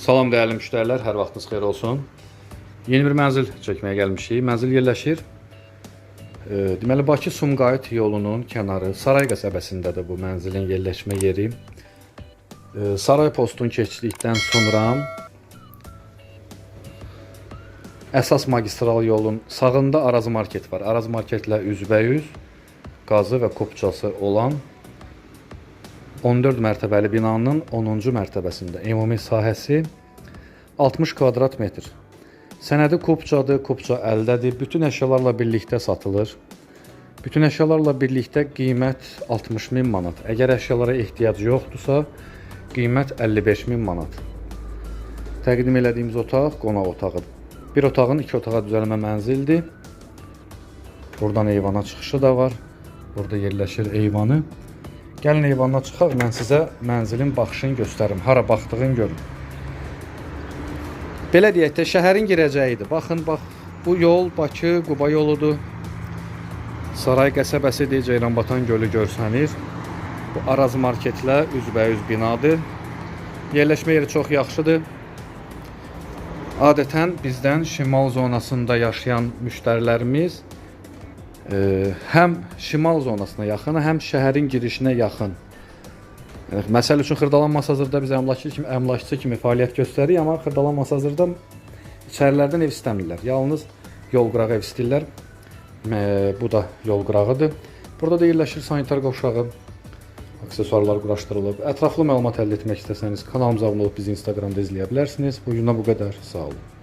Salam dəyərli müştərilər, hər vaxtınız xeyir olsun. Yeni bir mənzil çəkməyə gəlmişik. Mənzil yerləşir e, deməli Bakı Sumqayıt yolunun kənarı Saray qəsəbəsindədir bu mənzilin yerləşmə yeri. E, Saray postunu keçdikdən sonra əsas magistral yolun sağında Araz market var. Araz marketlə üzbəyüz qazı və kopçası olan 14 mərtəbəli binanın 10-cu mərtəbəsində ümumi sahəsi 60 kvadrat metr. Sənədi kopçadır, kopça əldədir. Bütün əşyalarla birlikdə satılır. Bütün əşyalarla birlikdə qiymət 60 min manat. Əgər əşyalara ehtiyac yoxdursa, qiymət 55 min manat. Təqdim elədiyimiz otaq qonaq otağıdır. Bir otağın iki otağa düzəlmə mənzildir. Buradan eyvana çıxışı da var. Burada yerləşir eyvanı. Gəlin eyvanına çıxaq, mən sizə mənzilin baxışını göstərim. Hara baxdığını görün. Belə deyək də şəhərin girəcəyidir. Baxın, bax bu yol Bakı Quba yoludur. Saray qəsəbəsidir, Ceyranbatan gölü görsənir. Bu Araz marketlə üzbəyüz binadır. Yerləşmə yeri çox yaxşıdır. Adətən bizdən şimal zonasında yaşayan müştərilərimiz həm şimal zonasına yaxın, həm şəhərin girişinə yaxın. Yəni, məsəl üçün Xırdalan Masazırda biz əmlakçı kimi, əmlakçı kimi fəaliyyət göstəririk, amma Xırdalan Masazırda içərilərdən ev istəmirlər. Yalnız yol qırağı ev istəyirlər. E, bu da yol qırağıdır. Burada da yerləşir sanitar qovşağı. Aksesuarlar quraşdırılıb. Ətraflı məlumat əldə etmək istəsəniz kanalımıza abunə olub bizi Instagramda izləyə bilərsiniz. Bu günə bu qədər. Sağ olun.